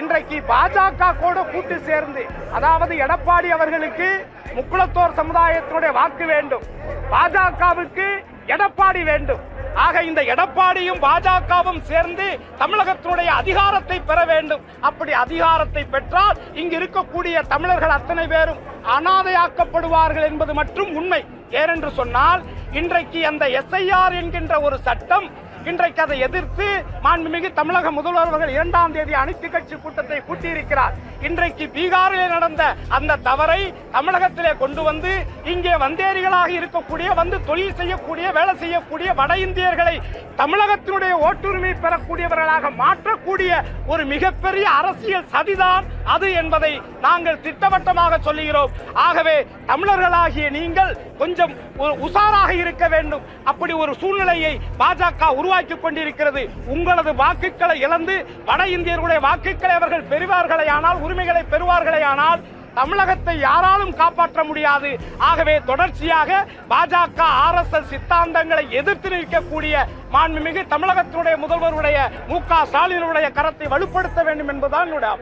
இன்றைக்கு பாஜக கூட கூட்டு சேர்ந்து அதாவது எடப்பாடி அவர்களுக்கு முக்குளத்தோர் சமுதாயத்தினுடைய வாக்கு வேண்டும். பாஜகவுக்கு எடப்பாடி வேண்டும். ஆக இந்த எடப்பாடியும் பாஜகவும் சேர்ந்து தமிழகத்தினுடைய அதிகாரத்தை பெற வேண்டும். அப்படி அதிகாரத்தை பெற்றால் இங்கு இருக்கக்கூடிய தமிழர்கள் அத்தனை பேரும் அனாதையாக்கப்படுவார்கள் என்பது மட்டும் உண்மை. ஏனென்று சொன்னால் இன்றைக்கு அந்த எஸ்ஐஆர் என்கின்ற ஒரு சட்டம் இன்றைக்கு அதை எதிர்த்து மாண்புமிகு தமிழக முதல்வர் அவர்கள் இரண்டாம் தேதி அனைத்து கட்சி கூட்டத்தை கூட்டியிருக்கிறார். இன்றைக்கு பீகாரிலே நடந்த அந்த தவறை தமிழகத்திலே கொண்டு வந்து இங்கே வந்தேரிகளாக இருக்கக்கூடிய வந்து தொழில் செய்யக்கூடிய வேலை செய்யக்கூடிய வட இந்தியர்களை தமிழகத்தினுடைய ஓட்டுரிமை பெறக்கூடியவர்களாக மாற்றக்கூடிய ஒரு மிகப்பெரிய அரசியல் சதிதான் அது என்பதை நாங்கள் திட்டவட்டமாக சொல்லுகிறோம். ஆகவே தமிழர்களாகிய நீங்கள் கொஞ்சம் ஒரு உசாராக இருக்க வேண்டும். அப்படி ஒரு சூழ்நிலையை பாஜக உருவாக்கி கொண்டிருக்கிறது. உங்களது வாக்குகளை இழந்து வட இந்தியர்களுடைய வாக்குகளை அவர்கள் பெறுவார்களே ஆனால் உரிமைகளை பெறுவார்களே ஆனால் தமிழகத்தை யாராலும் காப்பாற்ற முடியாது. ஆகவே தொடர்ச்சியாக பாஜக ஆர் எஸ் எஸ் சித்தாந்தங்களை எதிர்த்து நிற்கக்கூடிய மாண்புமிகு தமிழகத்தினுடைய முதல்வருடைய மு க ஸ்டாலினுடைய கரத்தை வலுப்படுத்த வேண்டும் என்பதுதான் என்னுடைய